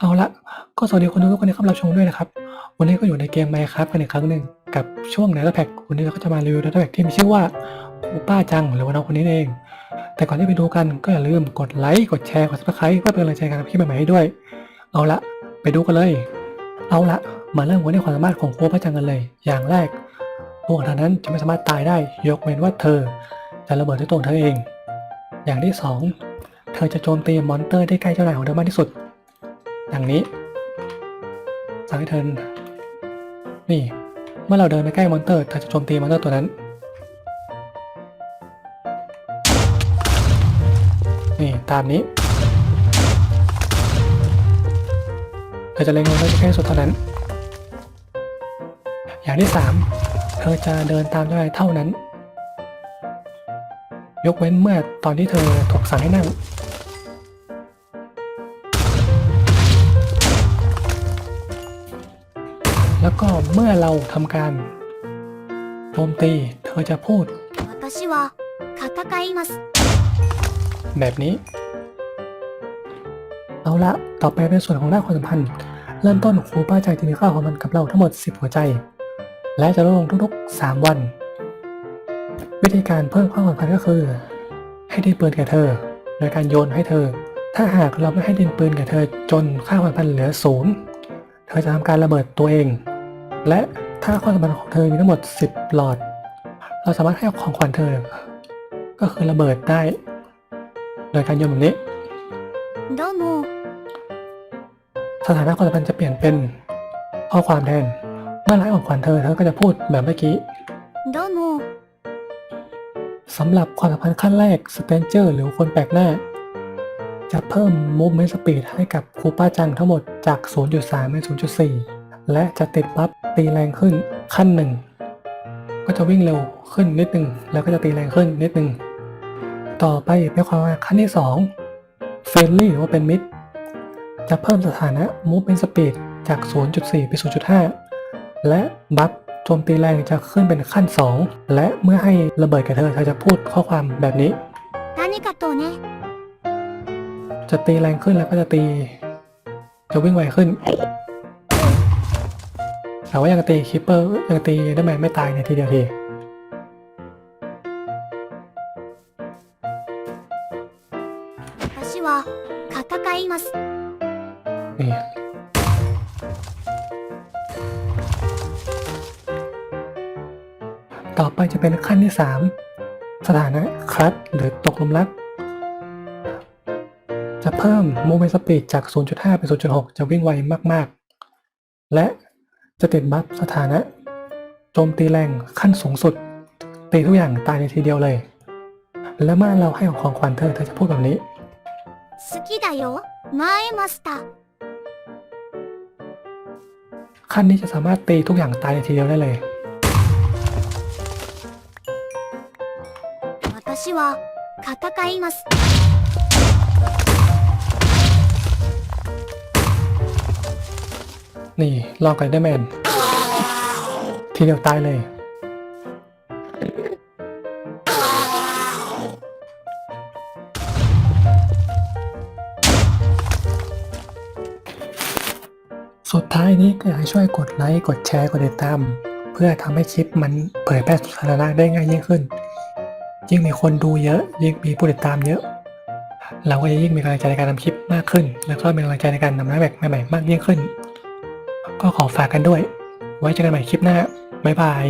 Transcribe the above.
เอาละก็สวัสดีคนดูทุกคนที่เข้ามารับชมด้วยนะครับ วันนี้ก็อยู่ในเกม Minecraft กันอีกครั้งหนึ่งกับช่วง Data Pack วันนี้เราก็จะมารีวิว Data Pack ที่มีชื่อว่าคูป้าจังหรือว่าน้องคนนี้เอง แต่ก่อนที่ไปดูกันก็อย่าลืมกดไลค์กดแชร์กด subscribe เพื่อเป็นกำลังใจการทำคลิปใหม่ๆให้ด้วย เอาละไปดูกันเลย เอาละมาเริ่มกันที่ความสามารถของคูป้าจังกันเลย อย่างแรกตัวของเธอนั้นจะไม่สามารถตายได้ยกเว้นว่าเธอจะระเบิดด้วยตัวเธอเอง อย่างที่สองเธอจะโจมตีมอนเตอร์ได้ใกล้เจ้านายของเธอมากที่สุด ดังนี้สั่งให้เธอนี่ เมื่อเราเดินไปใกล้มอนเตอร์เธอจะโจมตีมอนเตอร์ตัวนั้น นี่ ตามนี้เธอจะเล็งมอนเตอร์ใกล้สุดเท่านั้น อย่างที่สามเธอจะเดินตามเจ้านายเท่านั้น ยกเว้นเมื่อตอนที่เธอถูกสั่งให้นั่ง แล้วก็เมื่อเราทำการโจมตีเธอจะพูดแบบนี้ เอาละต่อไปเป็นส่วนของหน้าความสัมพันธ์ เริ่มต้นครูป้าใจที่มีค่าของมันกับเราทั้งหมด 10 หัวใจ และจะลดลงทุกๆ 3 วัน วิธีการเพิ่มความสัมพันธ์ก็คือ ให้ดินปืนแก่เธอ โดยการโยนให้เธอ ถ้าหากเราไม่ให้ดินปืนแก่เธอจนค่าความสัมพันธ์เหลือศูนย์เธอจะทำการระเบิดตัวเอง และถ้าความสัมพันธ์ของเธอมีทั้งหมด 10 หลอด เราสามารถให้ของขวัญเธอ ก็คือระเบิดได้ โดยการโยนแบบนี้ どうも สถานะความสัมพันธ์จะเปลี่ยนเป็นข้อความแทน เมื่อไลฟ์ของขวัญเธอเธอก็จะพูดแบบเมื่อกี้ どうも สำหรับความสัมพันธ์ขั้นแรกสเตนเจอร์หรือคนแปลกหน้า จะเพิ่ม movement speed ให้กับคูป้าจังทั้งหมดจาก 0.3 เป็น 0.4 และจะติดปั๊บตีแรงขึ้นขั้นหนึ่งก็จะวิ่งเร็วขึ้นนิดนึงแล้วก็จะตีแรงขึ้นนิดนึงต่อไปเป็นความว่าขั้นที่2 friendly หรือว่าเป็นมิดจะเพิ่มสถานะมูฟเป็นสปีดจาก 0.4 ไป 0.5 และบัฟโจมตีแรงจะขึ้นเป็นขั้น 2 และเมื่อให้ระเบิดกับเธอเธอจะพูดข้อความแบบนี้นนกตนจะตีแรงขึ้นแล้วก็จะตี จะวิ่งไวขึ้น แต่ว่ายังตีคิปเปอร์ยังตีได้ไหมไม่ตายในทีเดียวทีนี่ต่อไปจะเป็นขั้นที่ 3 สถานะครัตหรือตกลุมรัก จะเพิ่มโมเมนต์สปีดจาก 0.5 เป็น 0.6 จะวิ่งไวมาก ๆ และ จะติดบัฟสถานะ โจมตีแรงขั้นสูงสุด ตีทุกอย่างตายในทีเดียวเลย และเมื่อเราให้ของขวัญเธอ เธอจะพูดแบบนี้ 好きだよ前マスター ขั้นนี้จะสามารถตีทุกอย่างตายในทีเดียวได้เลย 私は戦います นี่ลองกันได้แมน ทีเดียวตายเลย สุดท้ายนี้ก็อยากให้ช่วยกดไลค์ กดแชร์ กดติดตาม เพื่อทำให้คลิปมันเผยแพร่สู่สาธารณะได้ง่ายยิ่งขึ้น ยิ่งมีคนดูเยอะ ยิ่งมีผู้ติดตามเยอะเราก็จะยิ่งมีกำลังใจในการทำคลิปมากขึ้น แล้วก็มีกำลังใจในการนำหน้าแบบใหม่ๆมากยิ่งขึ้น ก็ขอฝากกันด้วย ไว้เจอกันใหม่คลิปหน้า บ๊ายบาย